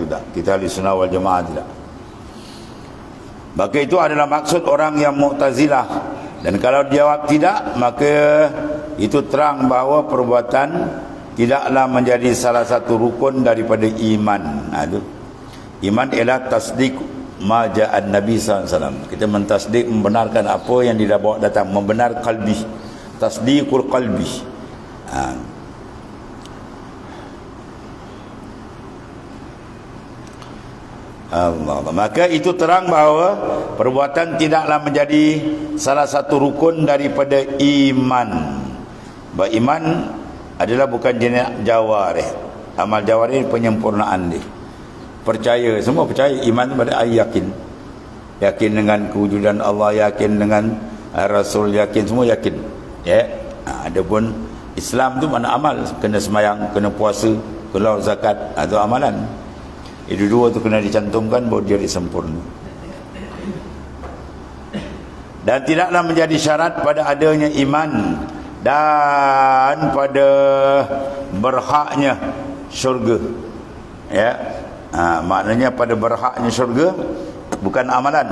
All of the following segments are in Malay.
itu tak? Kita ahli sunnah wal jamaah tidak? Maka itu adalah maksud orang yang mu'tazilah. Dan kalau dijawab tidak maka itu terang bahawa perbuatan tidaklah menjadi salah satu rukun daripada iman. Ha, itu. iman ialah tasdik maja'an Nabi SAW kita mentasdik membenarkan apa yang dia bawa datang. Membenar kalbi. Tasdikul kalbi. Ha. Allah. Maka itu terang bahawa perbuatan tidaklah menjadi salah satu rukun daripada iman. Bahawa iman adalah bukan jenis jawarih. Amal jawarih penyempurnaan dia. Percaya, semua percaya iman pada ayat yakin. Yakin dengan kewujudan Allah, yakin dengan Rasul, yakin semua yakin. Ya. Ha, adapun Islam tu mana amal, kena semayang, kena puasa, kena zakat atau amalan. Itu dua tu kena dicantumkan bahawa dia disempurna. Dan tidaklah menjadi syarat pada adanya iman dan pada berhaknya syurga. Ya. Ha, maknanya pada berhaknya syurga bukan amalan.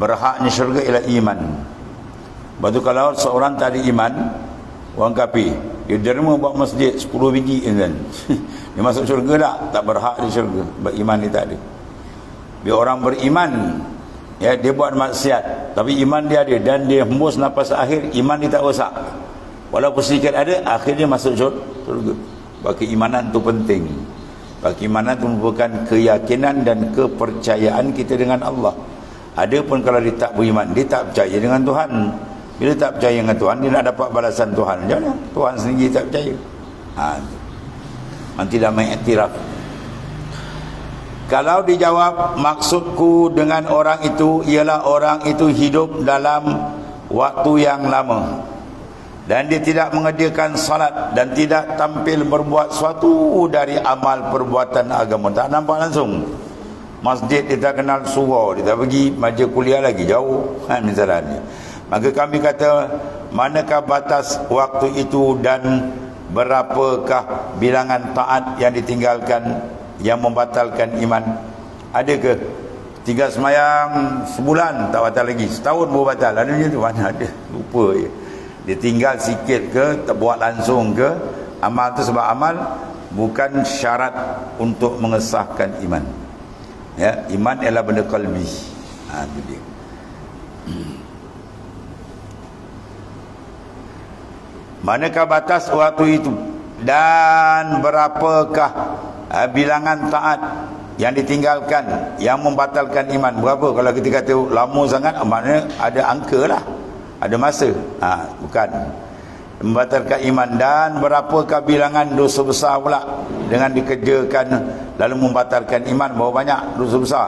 Berhaknya syurga ialah iman. Batu kalau seorang tak ada iman, orang kafir, dia derma buat masjid 10 biji kan. dia masuk syurga tak? Tak berhak di syurga. Beriman dia tak ada. Biar orang beriman, ya dia buat maksiat, tapi iman dia ada dan dia hembus nafas akhir, iman dia tak rosak. Walaupun sedikit ada, akhirnya masuk syurga. Bagi imanan tu penting. Bagi imanan tu merupakan keyakinan dan kepercayaan kita dengan Allah. Ada pun kalau dia tak beriman, dia tak percaya dengan Tuhan. Bila tak percaya dengan Tuhan, dia nak dapat balasan Tuhan. Jangan Tuhan sendiri tak percaya. Ha. Man tidak mengiktiraf. Kalau dijawab, maksudku dengan orang itu, ialah orang itu hidup dalam waktu yang lama. Dan dia tidak mengerjakan salat dan tidak tampil berbuat suatu dari amal perbuatan agama. Tak nampak langsung. Masjid dia tak kenal surau, dia tak pergi majlis kuliah lagi, jauh. Ha, misalnya. Maka kami kata manakah batas waktu itu dan berapakah bilangan taat yang ditinggalkan yang membatalkan iman? Adakah tiga semayang sebulan tak batal lagi, setahun baru batal? Ada macam tu mana ada? Lupa je. Dia tinggal sikit ke, tak buat langsung ke? Amal tu sebab amal bukan syarat untuk mengesahkan iman. Ya, iman ialah benda kalbi. Ha, itu dia. Manakah batas waktu itu? Dan berapakah uh, bilangan taat yang ditinggalkan yang membatalkan iman? Berapa? Kalau kita kata lama sangat maknanya ada angka lah. Ada masa. Ha, bukan. Membatalkan iman. Dan berapakah bilangan dosa besar pula dengan dikerjakan lalu membatalkan iman? Berapa banyak dosa besar?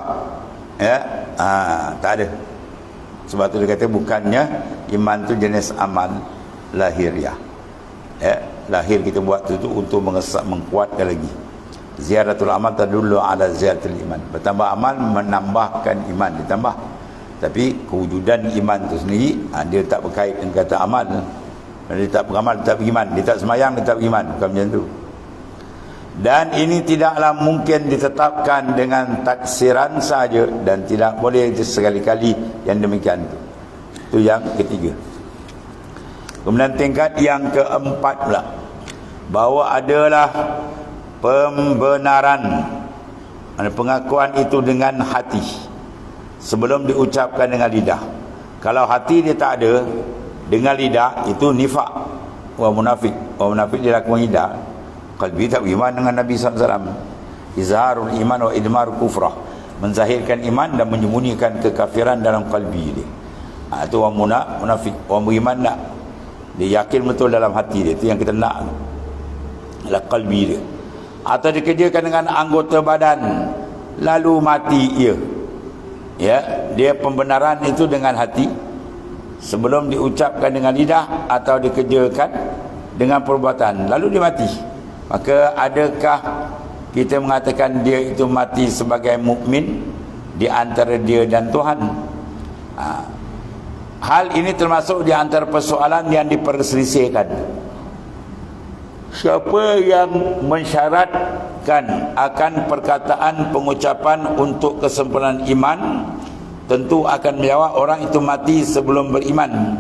Ya? Ha, tak ada. Sebab tu dia kata bukannya iman tu jenis amal lahiriah ya, lahir kita buat itu untuk mengesak mengkuatkan lagi. Ziaratul amal tadullu ala ziyaratul iman. Bertambah amal menambahkan iman. Ditambah. Tapi kewujudan iman itu sendiri ha, dia tak berkait dengan kata amal. Dia tak beramal dia tak beriman. Dia tak semayang dia tak beriman. Bukan macam tu. Dan ini tidaklah mungkin ditetapkan dengan taksiran saja dan tidak boleh sekali-kali yang demikian itu itu yang ketiga Kemudian tingkat yang keempat pula bahawa adalah pembenaran pengakuan itu dengan hati sebelum diucapkan dengan lidah. Kalau hati dia tak ada dengan lidah itu nifak wa munafik. Wa munafik dia lakukan lidah. Qalbi tak beriman dengan Nabi SAW. Izharul iman wa idmar kufrah. Menzahirkan iman dan menyembunyikan kekafiran dalam kalbi dia. Ha, itu wa munafik. Wa beriman tak? Dia yakin betul dalam hati dia. Itu yang kita nak. Adalah kalbi dia. Atau dikerjakan dengan anggota badan. Lalu mati ia. Ya dia pembenaran itu dengan hati. Sebelum diucapkan dengan lidah atau dikerjakan dengan perbuatan. Lalu dia mati. Maka adakah kita mengatakan dia itu mati sebagai mukmin di antara dia dan Tuhan? Ha. Hal ini termasuk di antara persoalan yang diperselisihkan. siapa yang mensyaratkan akan perkataan pengucapan untuk kesempurnaan iman tentu akan menjawab orang itu mati sebelum beriman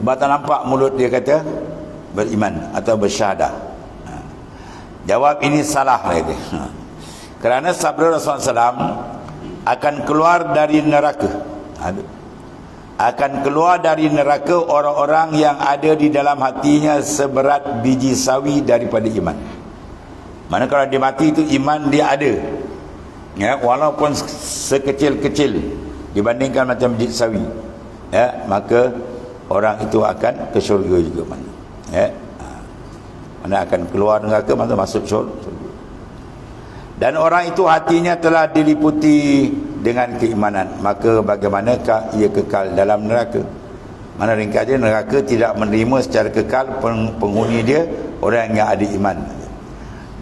sebab tak nampak mulut dia kata beriman atau bersyahadah ha. jawab ini salah lagi ha. kerana sabda Rasulullah SAW akan keluar dari neraka Aduh akan keluar dari neraka orang-orang yang ada di dalam hatinya seberat biji sawi daripada iman. Mana kalau dia mati itu iman dia ada. Ya, walaupun sekecil-kecil dibandingkan macam biji sawi. Ya, maka orang itu akan ke syurga juga mana. Ya. Ha. Mana akan keluar neraka mana masuk syurga. Dan orang itu hatinya telah diliputi dengan keimanan. Maka bagaimanakah ia kekal dalam neraka? Mana ringkasnya neraka tidak menerima secara kekal penghuni dia orang yang ada iman.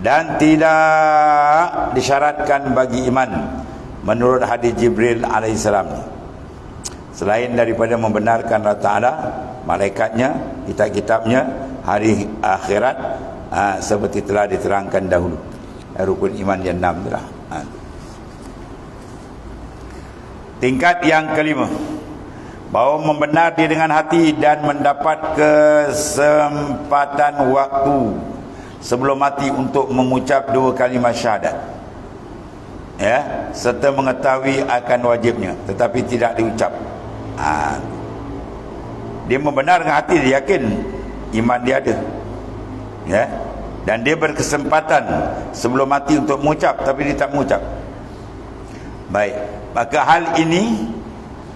Dan tidak disyaratkan bagi iman menurut hadis Jibril alaihissalam selain daripada membenarkan Allah Ta'ala malaikatnya kitab-kitabnya hari akhirat ha, seperti telah diterangkan dahulu. Rukun iman yang enam itulah ha. Tingkat yang kelima Bahawa membenar dia dengan hati dan mendapat kesempatan waktu sebelum mati untuk mengucap dua kalimat syahadat. Ya, serta mengetahui akan wajibnya tetapi tidak diucap. Ha. Dia membenar dengan hati dia yakin iman dia ada. Ya. Dan dia berkesempatan sebelum mati untuk mengucap tapi dia tak mengucap. Baik. Maka hal ini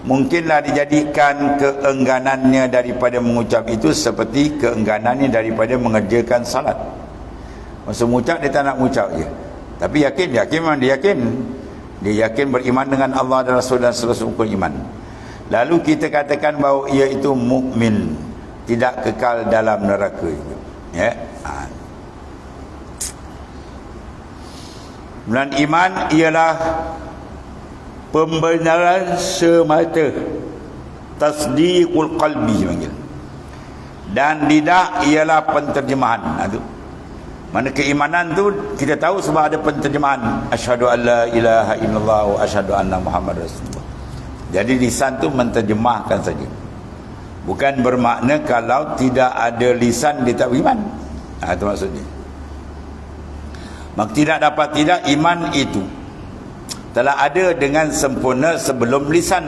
mungkinlah dijadikan keengganannya daripada mengucap itu seperti keengganannya daripada mengerjakan salat. Masa mengucap dia tak nak mengucap je. Tapi yakin, yakin memang dia yakin. Dia yakin beriman dengan Allah dan Rasul dan seluruh rukun iman. Lalu kita katakan bahawa ia itu mukmin, tidak kekal dalam neraka itu. Ya. Ha. Dan iman ialah pembenaran semata. Tasdiqul qalbi panggil. Dan lidah ialah penterjemahan. Itu ha, mana keimanan tu kita tahu sebab ada penterjemahan. Asyhadu alla ilaha illallah wa asyhadu anna muhammad rasulullah. Jadi lisan tu menterjemahkan saja. Bukan bermakna kalau tidak ada lisan dia tak beriman. Ha, itu maksudnya. Maka tidak dapat tidak iman itu telah ada dengan sempurna sebelum lisan.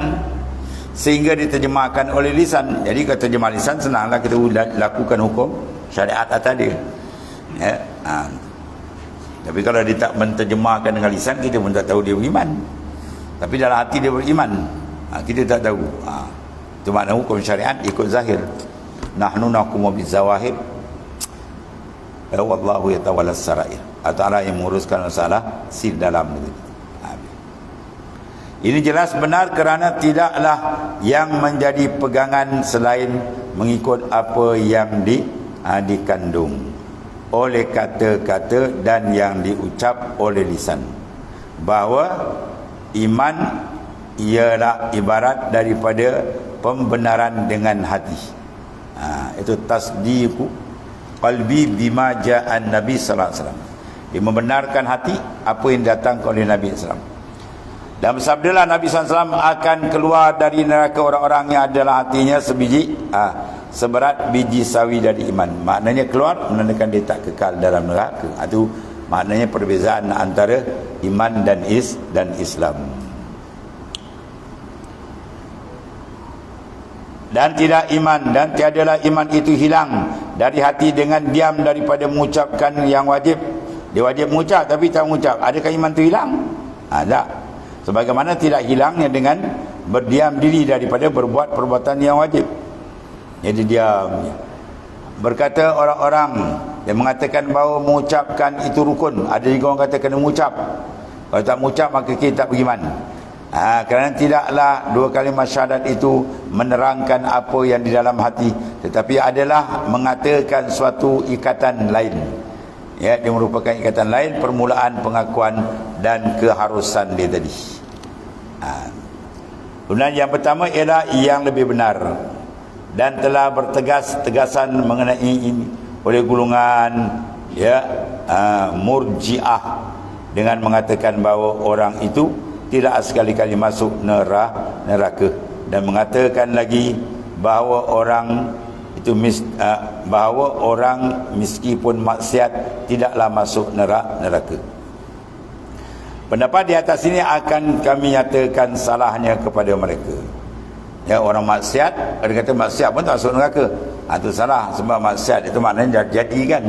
Sehingga diterjemahkan oleh lisan. Jadi kalau terjemah lisan senanglah kita lakukan hukum syariat atas dia. Ya? ha. tapi kalau dia tak menterjemahkan dengan lisan kita pun tak tahu dia beriman. Tapi dalam hati dia beriman. Ha, kita tak tahu. Ha. itu makna hukum syariat ikut zahir. Nahnu nakumu bizawahir ya wallahu yatawalla sarair. Atau Allah yang menguruskan masalah sil dalam. itu ini jelas benar kerana tidaklah yang menjadi pegangan selain mengikut apa yang di, ha, dikandung oleh kata-kata dan yang diucap oleh lisan. Bahawa iman ialah ibarat daripada pembenaran dengan hati. Ha, itu tasdiqu qalbi bima ja'an Nabi sallallahu alaihi wasallam. Dia membenarkan hati apa yang datang oleh Nabi sallallahu alaihi wasallam. Dan bersabdalah Nabi SAW akan keluar dari neraka orang-orang yang adalah hatinya sebiji ah, seberat biji sawi dari iman. Maknanya keluar menandakan dia tak kekal dalam neraka. Itu maknanya perbezaan antara iman dan is dan Islam. Dan tidak iman dan tiadalah iman itu hilang dari hati dengan diam daripada mengucapkan yang wajib. Dia wajib mengucap tapi tak mengucap. Adakah iman itu hilang? Ada. Sebagaimana tidak hilangnya dengan berdiam diri daripada berbuat perbuatan yang wajib. Jadi diam. Berkata orang-orang yang mengatakan bahawa mengucapkan itu rukun. Ada juga orang kata kena mengucap. Kalau tak mengucap maka kita tak beriman. Ha, kerana tidaklah dua kalimat syahadat itu menerangkan apa yang di dalam hati. Tetapi adalah mengatakan suatu ikatan lain ya dia merupakan ikatan lain permulaan pengakuan dan keharusan dia tadi ha. kemudian yang pertama ialah yang lebih benar dan telah bertegas tegasan mengenai ini oleh golongan ya uh, murjiah dengan mengatakan bahawa orang itu tidak sekali-kali masuk neraka neraka dan mengatakan lagi bahawa orang itu mis, uh, bahawa orang meskipun maksiat tidaklah masuk neraka neraka pendapat di atas ini akan kami nyatakan salahnya kepada mereka. Ya orang maksiat ada kata maksiat pun tak masuk neraka. Ha, itu salah sebab maksiat itu maknanya jadi kan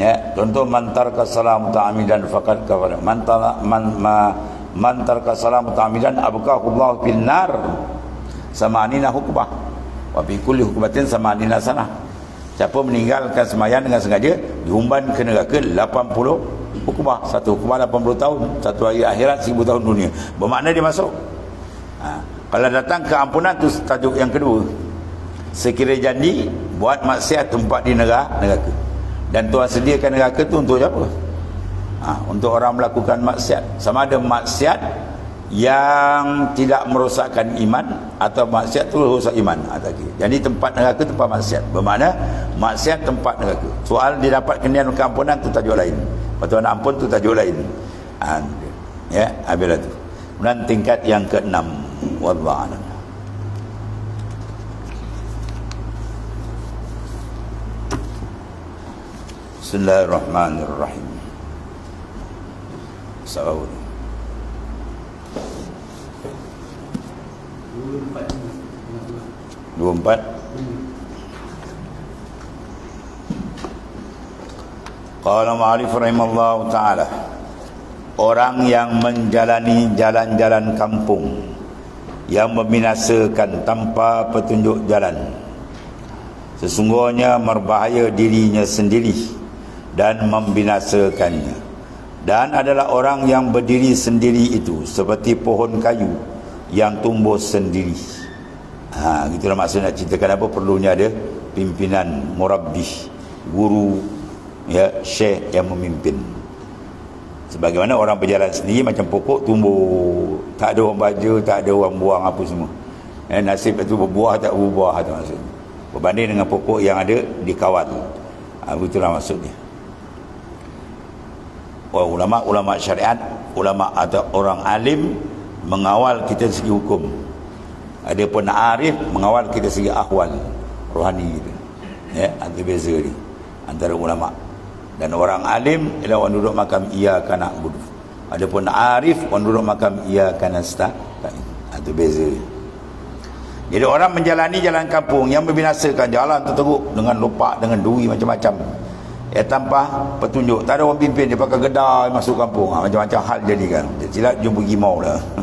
ya contoh mantar kasalam ta'amidan faqad kafara. Mantar man ma mantar kasalam ta'amidan abqahullah fil nar samanina hukbah wa bi kulli hukbatin samanina sana siapa meninggalkan sembahyang dengan sengaja diumban ke neraka 80 hukbah satu hukbah 80 tahun satu hari akhirat 1000 tahun dunia bermakna dia masuk ha. Kalau datang keampunan tu tajuk yang kedua. Sekiranya janji buat maksiat tempat di neraka, neraka. Dan Tuhan sediakan neraka tu untuk apa? Ha, untuk orang melakukan maksiat. Sama ada maksiat yang tidak merosakkan iman atau maksiat tu rosak iman ha, tadi. Jadi tempat neraka tempat maksiat. Bermakna maksiat tempat neraka. Soal dia dapat kenian keampunan tu tajuk lain. Patut nak ampun tu tajuk lain. Ha, ya, habislah tu. Kemudian tingkat yang keenam wallahu a'lam. Bismillahirrahmanirrahim. Assalamualaikum. dua empat? Qala Ma'arif Rahimallahu Ta'ala Orang yang menjalani jalan-jalan kampung Yang membinasakan tanpa petunjuk jalan Sesungguhnya merbahaya dirinya sendiri Dan membinasakannya. Dan adalah orang yang berdiri sendiri itu Seperti pohon kayu yang tumbuh sendiri ha gitulah maksud nak ceritakan apa perlunya ada pimpinan murabbi guru ya syekh yang memimpin Sebagaimana orang berjalan sendiri macam pokok tumbuh. Tak ada orang baja, tak ada orang buang apa semua. Eh, nasib itu berbuah tak berbuah itu maksudnya. Berbanding dengan pokok yang ada di kawat. Ha, itulah maksudnya. Oh, ulama ulama syariat, ulama atau orang alim mengawal kita segi hukum. Ada pun arif mengawal kita segi ahwal rohani gitu. Ya, antara beza ni antara ulama. Dan orang alim ialah orang duduk makam ia kana budu adapun arif orang duduk makam ia kana sta itu beza. Jadi orang menjalani jalan kampung yang membinasakan jalan terteruk dengan lupa dengan duri macam-macam. Ya tanpa petunjuk. Tak ada orang pimpin dia pakai gedai masuk kampung. Ha, macam-macam hal jadi kan silap jumpa gimau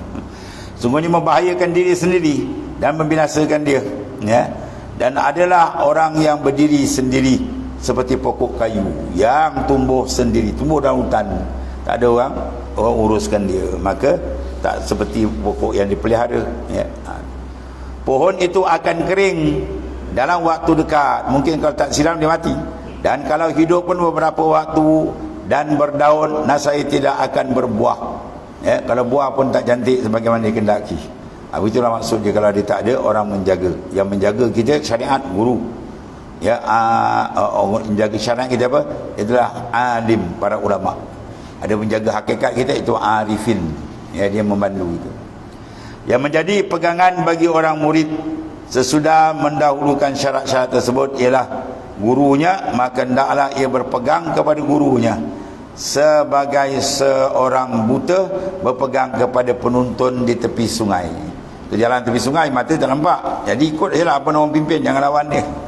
sungguhnya membahayakan diri sendiri dan membinasakan dia ya. Dan adalah orang yang berdiri sendiri seperti pokok kayu yang tumbuh sendiri tumbuh dalam hutan. Tak ada orang orang uruskan dia. Maka tak seperti pokok yang dipelihara ya. Ha. pohon itu akan kering dalam waktu dekat. Mungkin kalau tak siram dia mati. Dan kalau hidup pun beberapa waktu dan berdaun nasai tidak akan berbuah ya. kalau buah pun tak cantik sebagaimana dikendaki. Ha, itulah maksudnya kalau dia tak ada orang menjaga. Yang menjaga kita syariat guru. Ya orang menjaga syariat kita apa? Itulah alim para ulama. Ada menjaga hakikat kita itu arifin. Ya dia memandu itu. Yang menjadi pegangan bagi orang murid sesudah mendahulukan syarat-syarat tersebut ialah gurunya maka hendaklah ia berpegang kepada gurunya sebagai seorang buta berpegang kepada penuntun di tepi sungai jalan tepi sungai mata tak nampak jadi ikut je lah apa orang pimpin jangan lawan dia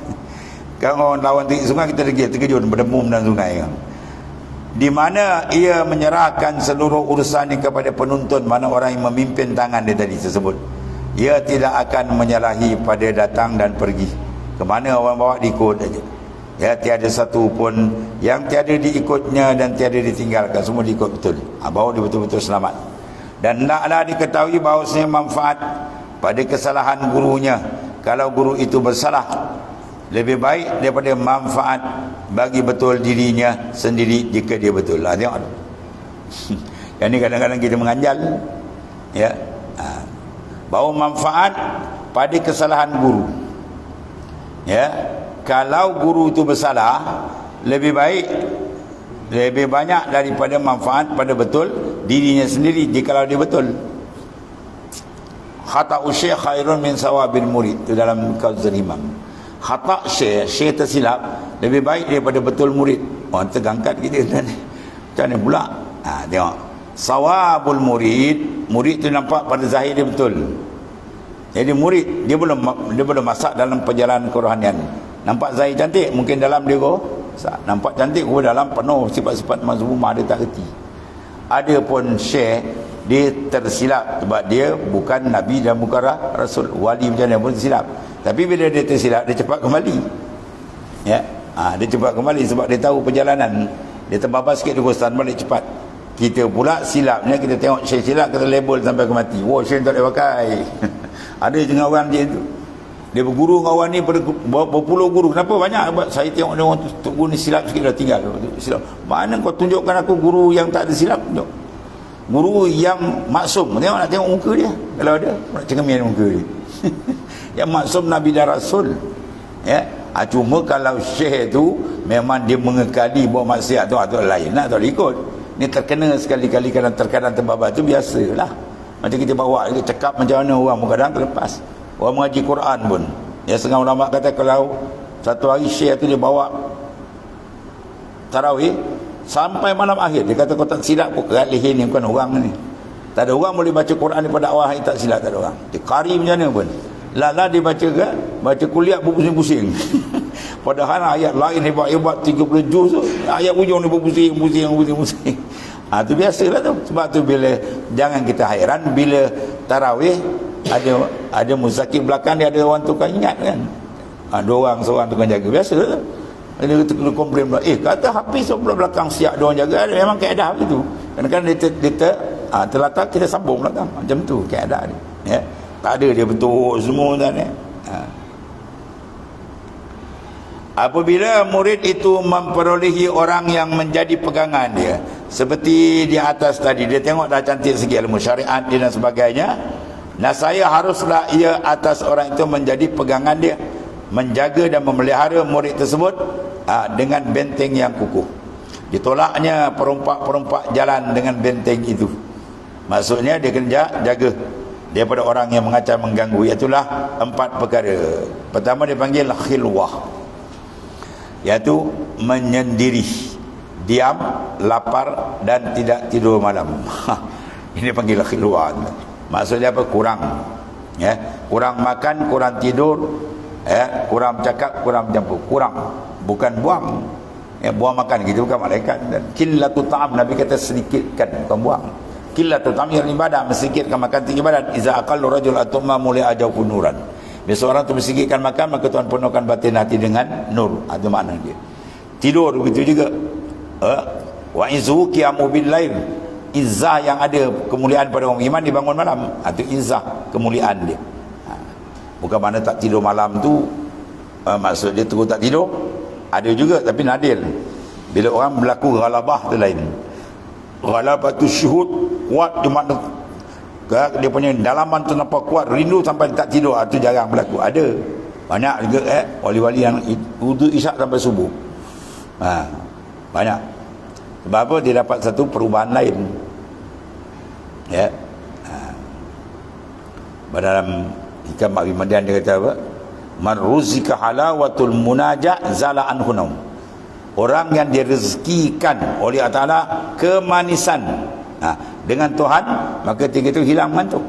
kalau orang lawan tinggi sungai kita terkejut, terkejut berdemum dalam sungai. Di mana ia menyerahkan seluruh urusan ini kepada penuntun mana orang yang memimpin tangan dia tadi tersebut. Ia tidak akan menyalahi pada datang dan pergi. Kemana orang bawa diikut saja. Ya tiada satu pun yang tiada diikutnya dan tiada ditinggalkan. Semua diikut betul. Ha, bawa dia betul-betul selamat. Dan hendaklah diketahui bahawasanya manfaat pada kesalahan gurunya. Kalau guru itu bersalah lebih baik daripada manfaat bagi betul dirinya sendiri jika dia betul. Lah tengok yang ni kadang-kadang kita menganjal. Ya. Ha. bahawa manfaat pada kesalahan guru. Ya kalau guru itu bersalah lebih baik lebih banyak daripada manfaat pada betul dirinya sendiri jika dia betul. Khata usyekh khairun min sawabil murid itu dalam kauzul imam khata syekh syekh tersilap lebih baik daripada betul murid. Orang oh, tergangkat kita macam mana pula? Ha, tengok. Sawabul murid murid tu nampak pada zahir dia betul. Jadi murid dia belum dia belum masak dalam perjalanan kerohanian nampak zahir cantik mungkin dalam dia kau nampak cantik kau dalam penuh sifat-sifat mazmumah dia tak reti. Ada pun syekh dia tersilap sebab dia bukan nabi dan bukan rasul wali macam mana pun tersilap. Tapi bila dia tersilap dia cepat kembali. Ya ha, dia cepat kembali sebab dia tahu perjalanan. Dia terbabas sikit dia kosan balik cepat. Kita pula silapnya kita tengok syekh silap kita label sampai ke mati. Wah syekh tak boleh pakai. Ada jenga orang dia tu dia berguru orang ni berpuluh guru. Kenapa? Banyak. Sebab saya tengok dia orang tu tok guru ni silap sikit dah tinggal. Silap. Mana kau tunjukkan aku guru yang tak ada silap? Tunjuk. Guru yang maksum. Tengok nak tengok muka dia. Kalau ada nak cengemin muka dia. Yang maksum Nabi dan Rasul. Ya. Ha, cuma kalau syekh tu memang dia mengekali bawa maksiat tu atau lain nak tak ikut. Ni terkena sekali-kali kadang terkadang terbabat tu biasalah macam kita bawa kita cakap macam mana orang kadang terlepas orang mengaji Quran pun. Ya setengah ulama kata kalau satu hari syekh tu dia bawa tarawih sampai malam akhir dia kata kau tak silap pun kerat ni bukan orang ni. Tak ada orang boleh baca Quran daripada awal tak silap tak ada orang. Dia kari macam mana pun. Lala dia baca ke baca kuliah berpusing-pusing. Padahal ayat lain hebat-hebat 30 juz tu ayat ujung ni berpusing-pusing berpusing-pusing. Ha, tu biasalah tu. Sebab tu bila jangan kita hairan bila tarawih ada ada muzakir belakang dia ada orang tukang ingat kan? Ha, dua orang seorang tukang jaga. Biasa. Dia kata kena komplain pula. Eh kata habis pula belakang siap dia orang jaga. Ada memang keadaan begitu kadang-kadang dia, dia, dia ter, ha, terletak kita sambung belakang. Macam tu keadaan dia. Ya. Tak ada dia betul semua kan ya. Ha. apabila murid itu memperolehi orang yang menjadi pegangan dia seperti di atas tadi dia tengok dah cantik segi ilmu syariat dia dan sebagainya nah saya haruslah ia atas orang itu menjadi pegangan dia menjaga dan memelihara murid tersebut aa, ha, dengan benteng yang kukuh. Ditolaknya perompak-perompak jalan dengan benteng itu. Maksudnya dia kena jaga. Daripada orang yang mengacau mengganggu itulah empat perkara. Pertama dia panggil khilwah. Iaitu menyendiri diam lapar dan tidak tidur malam. Ini panggil khilwah maksudnya apa? Kurang. Ya. Kurang makan kurang tidur. Ya. Kurang cakap kurang campur kurang. Bukan buang. Ya buang makan. Gitu bukan malaikat. Dan qillatu ta'am. Nabi kata sedikitkan. Bukan buang. Qillatu yang ibadah. Mesikitkan makan tinggi badan iza aqallu rajul atumma muli ajau nuran. Bila seorang tu mesikitkan makan maka Tuhan penuhkan batin hati dengan nur. Itu makna dia. Tidur begitu juga. Uh, wa izu qiyamu bil lail izzah yang ada kemuliaan pada orang iman dibangun malam. Itu izzah kemuliaan dia. Ha. bukan mana tak tidur malam tu uh, maksud dia terus tak tidur. Ada juga tapi nadir bila orang berlaku ghalabah tu lain. Ghalabah tu syuhud kuat di mana dia punya dalaman tu nampak kuat rindu sampai tak tidur. Itu ah, jarang berlaku. Ada. Banyak juga eh wali-wali yang wudu isyak sampai subuh. Ha, banyak. Sebab apa? Dia dapat satu perubahan lain ya. Ha. dalam hikam Abi Madian dia kata apa? Man ruzika halawatul munajat zala anhunum orang yang direzekikan oleh Allah Taala kemanisan. Ha, dengan Tuhan maka tinggi itu hilang mantuk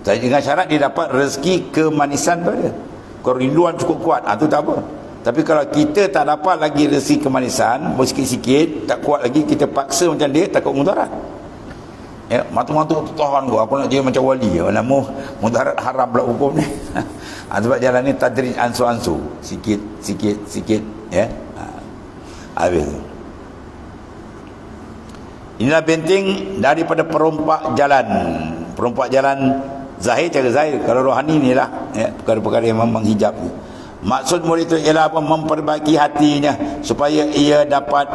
tapi dengan syarat dia dapat rezeki kemanisan pada kerinduan cukup kuat. Ha, tak apa. Tapi kalau kita tak dapat lagi rezeki kemanisan sikit-sikit tak kuat lagi kita paksa macam dia takut mudarat ya matu-matu tahan gua. Aku nak jadi macam wali. Nama mudarat haram pula hukum ni. Ha, sebab jalan ni tadrij ansu-ansu. Sikit sikit sikit ya. Ha. habis inilah penting daripada perompak jalan. Perompak jalan zahir cara zahir. Kalau rohani inilah ya perkara-perkara yang menghijab maksud murid itu ialah apa? Memperbaiki hatinya supaya ia dapat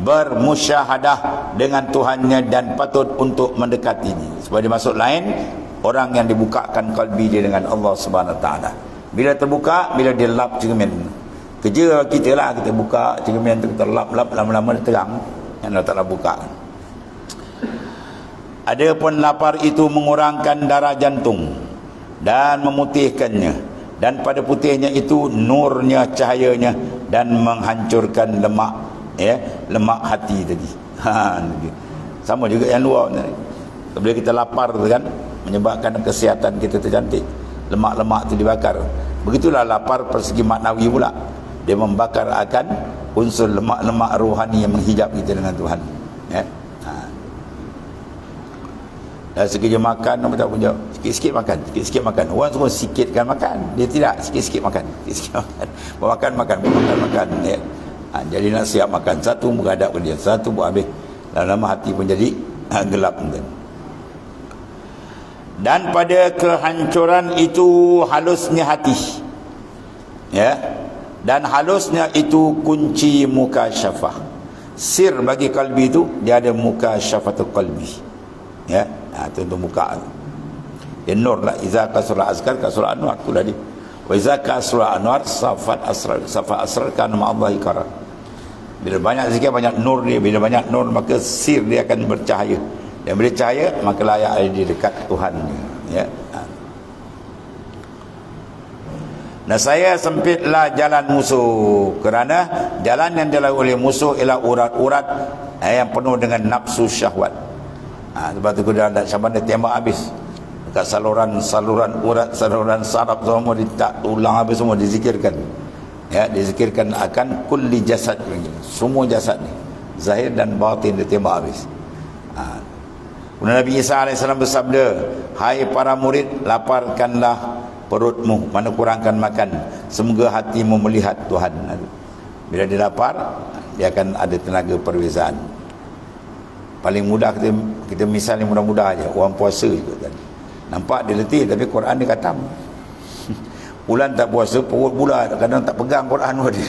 bermusyahadah dengan Tuhannya dan patut untuk mendekatinya. Sebagai maksud lain orang yang dibukakan kalbi dia dengan Allah Subhanahu taala. Bila terbuka bila dia lap cermin. Kerja kita lah kita buka cermin tu kita lap-lap lama-lama dia terang. Yang Allah Ta'ala buka. Ada pun lapar itu mengurangkan darah jantung dan memutihkannya dan pada putihnya itu nurnya cahayanya dan menghancurkan lemak ya lemak hati tadi. Ha sama juga yang luar ni. Bila kita lapar tu kan menyebabkan kesihatan kita tercantik lemak-lemak tu dibakar. Begitulah lapar persegi maknawi pula. Dia membakar akan unsur lemak-lemak rohani yang menghijab kita dengan Tuhan ya. Dan sekejap makan apa tak punya sikit-sikit makan sikit-sikit makan. Orang semua sikitkan makan. Dia tidak sikit-sikit makan sikit-sikit makan. Makan makan makan makan ya. ha, jadi nak siap makan satu menghadap ke dia satu buat habis. Lama-lama hati pun jadi ha, gelap dan pada kehancuran itu halusnya hati. Ya. Dan halusnya itu kunci muka syafah. Sir bagi kalbi itu dia ada muka syafatul kalbi. Ya. Ha, tu untuk muka tu nur lah. Iza kasura azkar kasura anwar. Tu tadi wa iza kasura anwar safat asrar. Safat asrar kan Allah ikara. Bila banyak zikir banyak nur dia. Bila banyak nur maka sir dia akan bercahaya. Dan bila cahaya maka layak ada di dekat Tuhan ya. Ha. Nah saya sempitlah jalan musuh. Kerana jalan yang dilalui oleh musuh ialah urat-urat eh, yang penuh dengan nafsu syahwat. Ha, sebab tu dia nak sama dia tembak habis dekat saluran saluran urat saluran saraf semua ditak tulang habis semua dizikirkan. Ya dizikirkan akan kulli jasad semua jasad ni zahir dan batin dia tembak habis. Ha. Kemudian Nabi Isa AS bersabda Hai para murid laparkanlah perutmu. Mana kurangkan makan. Semoga hatimu melihat Tuhan. Bila dia lapar dia akan ada tenaga perbezaan paling mudah kita kita misalnya mudah-mudah aja. Orang puasa juga tadi nampak dia letih tapi Quran dia katam bulan tak puasa perut bulat. Kadang tak pegang Quran dia.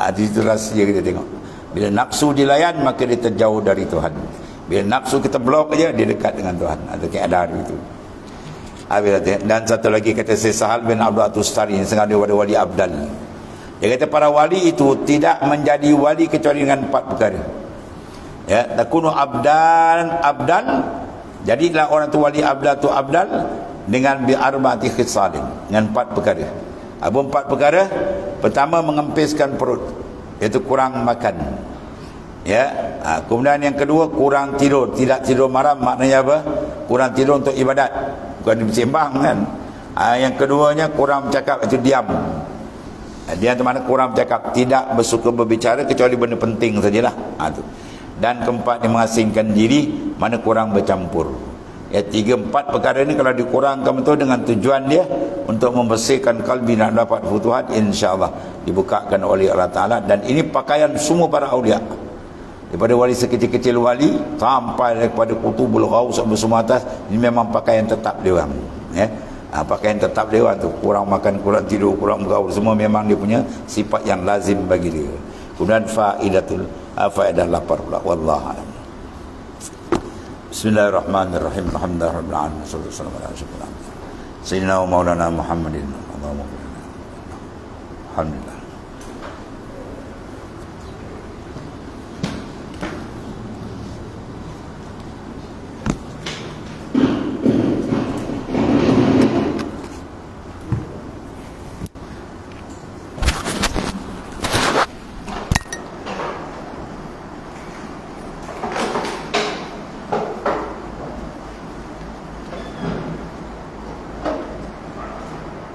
Ha, itu rahsia kita tengok. Bila nafsu dilayan maka dia terjauh dari Tuhan. Bila nafsu kita blok aja dia dekat dengan Tuhan. Ada keadaan itu dan satu lagi kata saya Sahal bin Abdul Atustari yang sengaja pada wali Abdal. Dia kata para wali itu tidak menjadi wali kecuali dengan empat perkara. Ya takunu abdan abdan jadilah orang tu wali abdal tu abdal dengan bi arba'ati khisalin dengan empat perkara. Apa empat perkara? Pertama mengempiskan perut. Iaitu kurang makan. Ya. Ha, kemudian yang kedua kurang tidur. Tidak tidur malam maknanya apa? Kurang tidur untuk ibadat. Bukan bersembang kan? Ha, yang keduanya kurang bercakap itu diam. Ha, dia tu mana kurang bercakap. Tidak bersuka berbicara kecuali benda penting sajalah. Ha, tu dan keempat dia mengasingkan diri mana kurang bercampur. Ya tiga empat perkara ini kalau dikurangkan betul dengan tujuan dia untuk membersihkan kalbi nak dapat futuhat insyaAllah dibukakan oleh Allah Ta'ala. Dan ini pakaian semua para awliya daripada wali sekecil-kecil wali sampai kepada kutubul ghaus sampai semua atas ini memang pakaian tetap dia orang ya. Ha, pakaian tetap dia orang tu. Kurang makan kurang tidur kurang bergaul semua memang dia punya sifat yang lazim bagi dia. Kemudian fa'idatul faedah lapar pula wallahu alam Bismillahirrahmanirrahim Alhamdulillahirabbil alamin sallallahu alaihi wasallam Sayyidina wa maulana Muhammadin Alhamdulillah